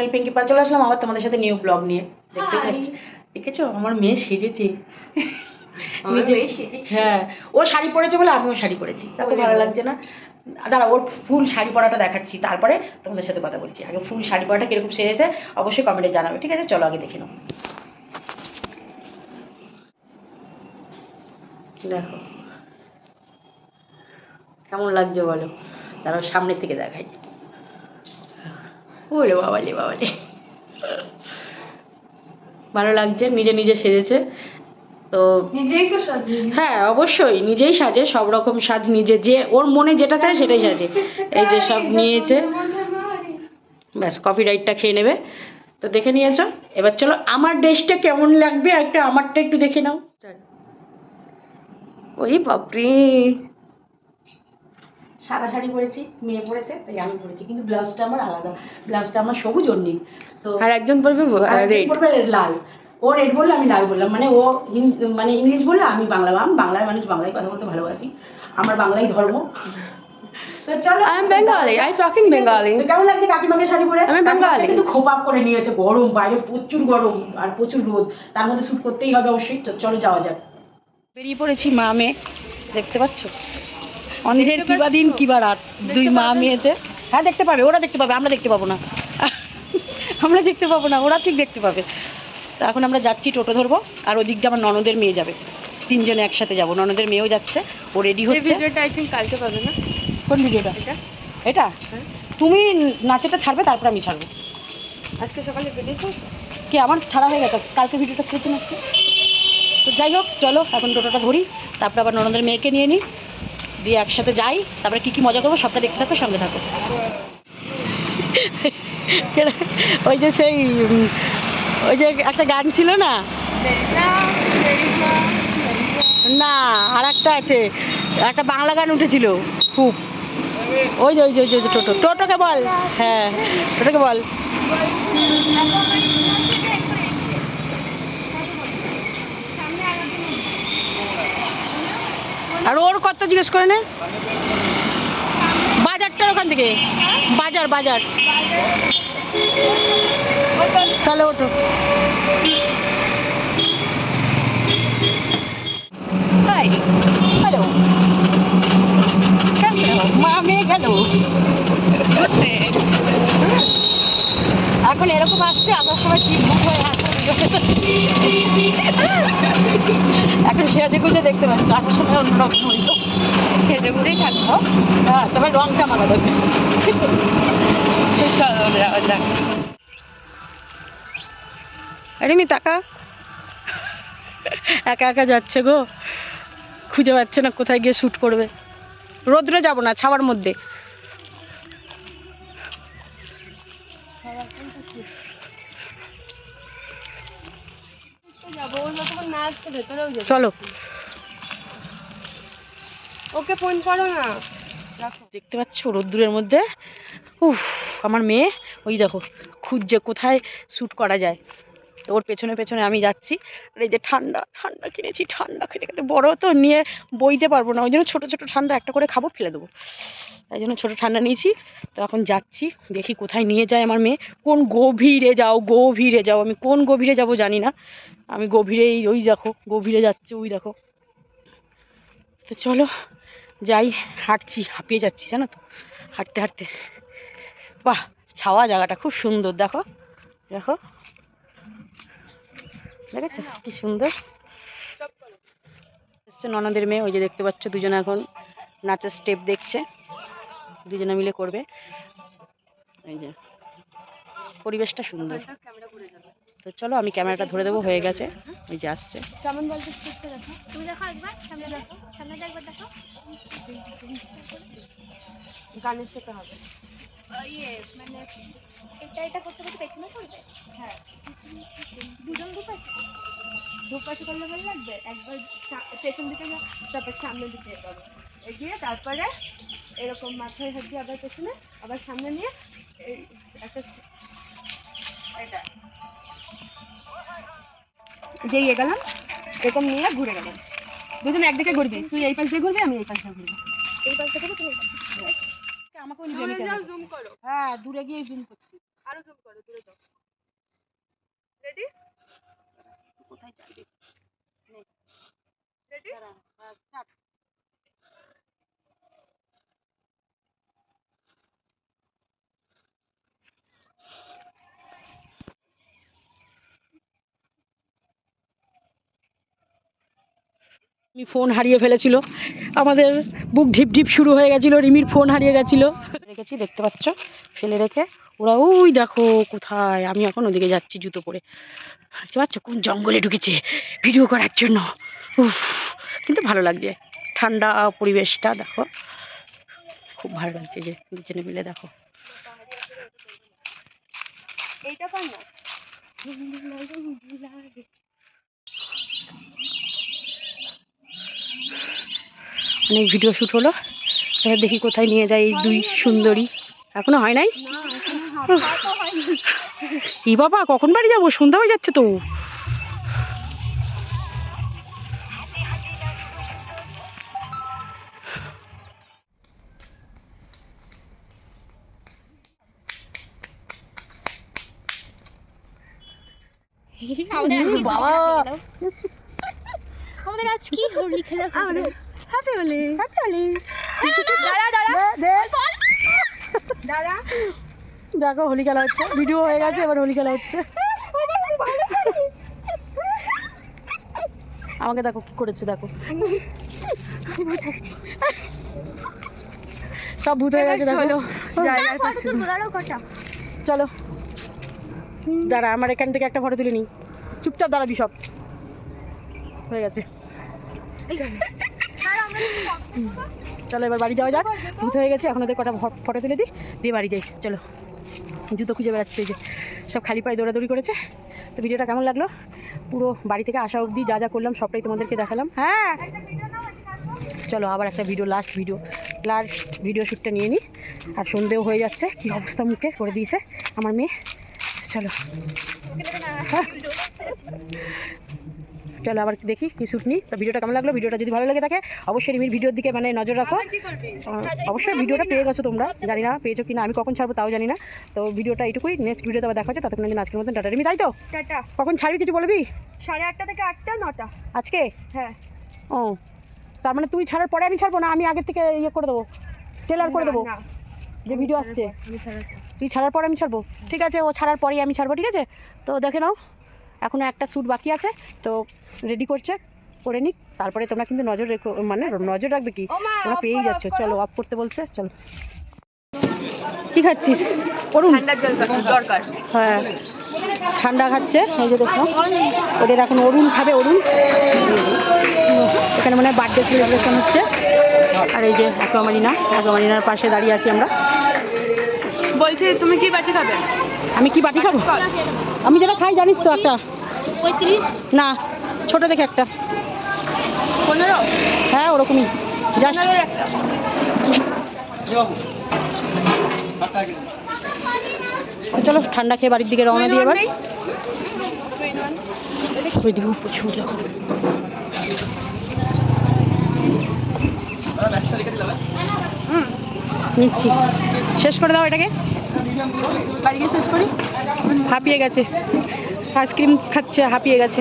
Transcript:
Channel Pinki পাল চলে আসলাম আবার তোমাদের সাথে নিউ ব্লগ নিয়ে। দেখতে. পাচ্ছ? দেখেছ? আমার মেয়ে সেজেছে। হ্যাঁ। ও শাড়ি পরেছে বলে আমিও শাড়ি পরেছি। তাকে ভালো লাগছে না। দাঁড়া ওর ফুল শাড়ি পরাটা দেখাচ্ছি। তারপরে তোমাদের সাথে কথা বলছি। আগে ফুল শাড়ি পরাটা কীরকম সেজেছে অবশ্যই কমেন্টে জানাবে। ঠিক আছে? চলো আগে দেখে নাও। দেখো। কেমন লাগছে বলো? দাঁড়াও সামনের থেকে দেখাই। ওরে বাবালে বাবালে ভালো লাগছে নিজে নিজে সেজেছে। তো নিজেই তো সাজিয়ে হ্যাঁ অবশ্যই নিজেই সাজে সব রকম সাজ নিজে যে ওর মনে যেটা চায় সেটাই সাজে। এই যে সব নিয়েছে। ব্যাস কফি রাইটটা খেয়ে নেবে। তো দেখে নিয়েছো? এবার চলো আমার ড্রেসটা কেমন লাগবে? একটা আমারটা একটু দেখে নাও। ওই বাপরে। সাদা শাড়ি পরেছি মেয়ে পরেছে তাই আমি পরেছি কিন্তু ব্লাউজটা আমার আলাদা ব্লাউজটা আমার সবুজ ওর নেই তো আর একজন রেড লাল। ও রেড বলল আমি লাল বললাম মানে ও মানে ইংলিশ বলল আমি বাংলা আমি বাংলার মানুষ বাংলায় কথা বলতে ভালোবাসি আমার বাংলাই ধর্ম। তো চলো. কেমন লাগছে কাকিমাকে শাড়ি পরে? আমি কিন্তু করে নিয়েছে গরম বাইরে প্রচুর গরম আর প্রচুর রোদ তার মধ্যে শুট করতেই হবে অবশ্যই চলো যাওয়া যাক। বেরিয়ে পড়েছি মা মেয়ে দেখতে পাচ্ছ? অন্ধের কিবা দিন কিবা রাত। দুই মা মেয়েতে। হ্যাঁ দেখতে পাবে ওরা দেখতে পাবে আমরা দেখতে পাবো না। আমরা দেখতে পাবো না ওরা ঠিক দেখতে পাবে। তো এখন আমরা যাচ্ছি টোটো ধরবো আর ওদিক দিয়ে আমার ননদের মেয়ে যাবে। তিনজনে একসাথে যাব ননদের মেয়েও যাচ্ছে ও রেডি হচ্ছে। ভিডিওটা আই থিঙ্ক কালকে পাবে না? কোন ভিডিওটা? এটা? এটা? হ্যাঁ। তুমি নাচেটা ছাড়বে তারপর আমি ছাড়বো। আজকে সকালে বেরিয়েছো কি আমার ছাড়া হয়ে গেছে কালকে ভিডিওটা ছেড়েছেন আজকে? তো যাই হোক চলো এখন টোটোটা ধরি তারপর আবার ননদের মেয়েকে নিয়ে নিই। দিয়ে একসাথে যাই, তারপরে কী কী মজা করব সবটা দেখতে থাকো, সঙ্গে থাকো। ওই যে সেই ওই যে একটা গান ছিল না? না আর একটা আছে, একটা বাংলা গান উঠেছিল, খুব। ওই যে ওই যে ওই যে টোটো। টোটোকে বল। হ্যাঁ টোটোকে বল। আর ওর কত জিজ্ঞেস করে নে। বাজারটার ওখান থেকে। বাজার বাজার। তাহলে ওটো হাই হ্যালো। মা মেয়ে গেল এখন এরকম আসছে আসার সময় ঠিক বুক হয়ে এখন সেজে গুজে দেখতে পাচ্ছ, আসার সময় অন্যরকম হইল। সেজে বুঝেই থাকব। হ্যাঁ তবে রংটা আমার আলাদা চলো যাওয়া আরে মি টাকা একা একা যাচ্ছে গো। খুঁজে পাচ্ছে না কোথায় গিয়ে শ্যুট করবে। রোদ্রে যাব না, ছাওয়ার মধ্যে। চলো। ওকে ফোন করো না। দেখতে পাচ্ছ রোদ্দুরের মধ্যে? উফ আমার মেয়ে ওই দেখো খুঁজছে কোথায় শ্যুট করা যায়। তো ওর পেছনে পেছনে আমি যাচ্ছি। আর এই যে ঠান্ডা ঠান্ডা কিনেছি, ঠান্ডা খেতে খেতে বড় তো নিয়ে বইতে পারব না। ওই জন্য ছোটো ছোটো ঠান্ডা একটা করে খাব, ফেলে দেবো। তাই জন্য ছোটো ঠান্ডা নিয়েছি। তো এখন যাচ্ছি, দেখি কোথায় নিয়ে যায় আমার মেয়ে। কোন গভীরে যাও গভীরে যাও। আমি কোন গভীরে যাব জানি না। আমি গভীরেই, ওই দেখো, গভীরে যাচ্ছে, ওই দেখো। তো চলো, যাই, হাঁটছি, হাঁপিয়ে যাচ্ছি, জানো তো। হাঁটতে হাঁটতে। বাহ, ছাওয়া জায়গাটা খুব সুন্দর, দেখো। দেখো। দেখেছ কি সুন্দর। হচ্ছে ননদের মেয়ে ওই যে দেখতে পাচ্ছ দুজনে এখন নাচের স্টেপ দেখছে। দুজনে মিলে করবে। এই যে পরিবেশটা সুন্দর। ক্যামেরা করে যাবে তো চলো আমি ক্যামেরাটা ধরে দেবো হয়ে গেছে। ওই যে আসছে। কেমন বলতে তুমি দেখো একবার সামনে দেখো সামনে একবার দেখো। গানের শেখা হবে। ইয়ে মানে এটা এটা করতে করতে পেছনে হ্যাঁ। দুজন দুপাশে? দুপাশে করলে ভালো লাগবে? একবার পেছন দিকে তারপর সামনের দিকে এগিয়ে তারপরে এরকম মাথায় হাত দিয়ে আবার পেছনে আবার সামনে নিয়ে এই একটা এটা। যেই এগোলাম এরকম নিয়ে ঘুরে গেলাম। দুজন একদিকে ঘুরবি তুই এই পাশ দিয়ে ঘুরবি আমি এই পাশ দিয়ে ঘুরবি। এই পাশ থেকে তুমি আমাকেও নিবি আমি কেন? জুম করো। হ্যাঁ দূরে গিয়ে জুম করছি। আরও জুম করো দূরে যাও। রেডি কোথায় চাইবে রেডি আমি ফোন হারিয়ে ফেলেছিল। আমাদের বুক ঢিপ ঢিপ শুরু হয়ে গেছিল রিমির ফোন হারিয়ে গেছিল। রেখেছি দেখতে পাচ্ছ? ফেলে রেখে ওরা ওই দেখো কোথায়? আমি এখন ওদিকে যাচ্ছি জুতো পরে। দেখতে পাচ্ছ? কোন জঙ্গলে ঢুকেছে ভিডিও করার জন্য। উফ কিন্তু ভালো লাগছে। ঠান্ডা পরিবেশটা দেখো। খুব ভালো লাগছে যে দুজনে মিলে দেখো। এইটা কর না অনেক ভিডিও শ্যুট হলো। এবার দেখি কোথায় নিয়ে যায় এই দুই সুন্দরী। এখনও হয় নাই? ই বাবা কখন বাড়ি যাব? সন্ধ্যা হয়ে যাচ্ছে তো। আমাদের আজ কি হোলি? খেলা হ্যাপি হলি হ্যাপি হলি দাঁড়া দাঁড়া দে দেখো হোলি খেলা হচ্ছে। ভিডিও হয়ে গেছে এবার হোলি খেলা হচ্ছে। আমাকে দেখো কি করেছে দেখো। সব ভূত হয়ে গেছে দেখো। চলো। দাঁড়া আমার এখান থেকে একটা ফটো তুলে নিই। চুপচাপ দাঁড়াবি সব। হয়ে গেছে। চলো, এবার বাড়ি যাওয়া যাক। ভূত হয়ে গেছে, এখন ওদের কটা ফটো তুলে দিই। দিয়ে বাড়ি যাই, চলো। জুতো খুঁজে বেড়াচ্ছে যে সব খালি পায়ে দৌড়াদৌড়ি করেছে। তো ভিডিওটা কেমন লাগল? পুরো বাড়ি থেকে আসা অবধি যা যা করলাম, সবটাই তোমাদেরকে দেখালাম। হ্যাঁ? চলো, আবার একটা video last video last video শ্যুটটা নিয়ে নিই আর সন্ধেও হয়ে যাচ্ছে, কি অবস্থা মুখে করে দিয়েছে আমার মেয়ে। চলো। হ্যাঁ। চলো আবার দেখি কি শ্যুট নিই। তো ভিডিওটা কেমন লাগল? ভিডিওটা যদি ভালো লাগে থাকে অবশ্যই রিমির ভিডিওর দিকে মানে নজর রাখো। অবশ্যই ভিডিওটা পেয়ে গেছো তোমরা। জানি না পেয়েছ কি না আমি কখন ছাড়বো তাও জানি না। তো ভিডিওটা এইটুকুই। নেক্সট ভিডিওতে আবার দেখা হচ্ছে ততক্ষণ দিন আজকের মতন টাটা। রিমি তাই তো? টাটা। কখন ছাড়বি কিছু বলবি? সাড়ে আটটা থেকে আটটা নটা। আজকে? হ্যাঁ। ও তার মানে তুই ছাড়ার পরে আমি ছাড়বো না? আমি আগের থেকে ইয়ে করে দেবো ট্রেলার করে দেবো? যে ভিডিও আসছে। তুই ছাড়ার পরে আমি ছাড়বো। ঠিক আছে ও ছাড়ার পরেই আমি ছাড়বো ঠিক আছে? তো দেখে নাও। এখনও একটা শ্যুট বাকি আছে তো রেডি করছে করে নিক। তারপরে তোমরা কিন্তু নজর রেখো মানে নজর রাখবে কি? তোমরা পেয়েই যাচ্ছ। চলো অফ করতে বলছে চলো। কি খাচ্ছিস? করুন দরকার। হ্যাঁ। ঠান্ডা খাচ্ছে এই যে দেখো। ওদের এখন অরুণ খাবে অরুণ। এখানে মনে হয় বার্থডে সেলিব্রেশন হচ্ছে। আর এই যে অ্যাকোয়ামারিনা অ্যাকোয়ামারিনার পাশে দাঁড়িয়ে আছি আমরা। বলছি তুমি কি বাটি খাবে? আমি কি বাটি খাব? আমি যেটা খাই জানিস তো একটা। না ছোট দেখে একটা। পনেরো? হ্যাঁ ওরকমই। জাস্ট চলো ঠান্ডা খেয়ে বাড়ির দিকে রওনা দিয়ে এবার। প্রচুর দেখো। নিচ্ছি। শেষ করে দাও এটাকে। বাড়ি গিয়ে শেষ করি? হাঁপিয়ে গেছে। আইসক্রিম খাচ্ছে হাঁপিয়ে গেছে।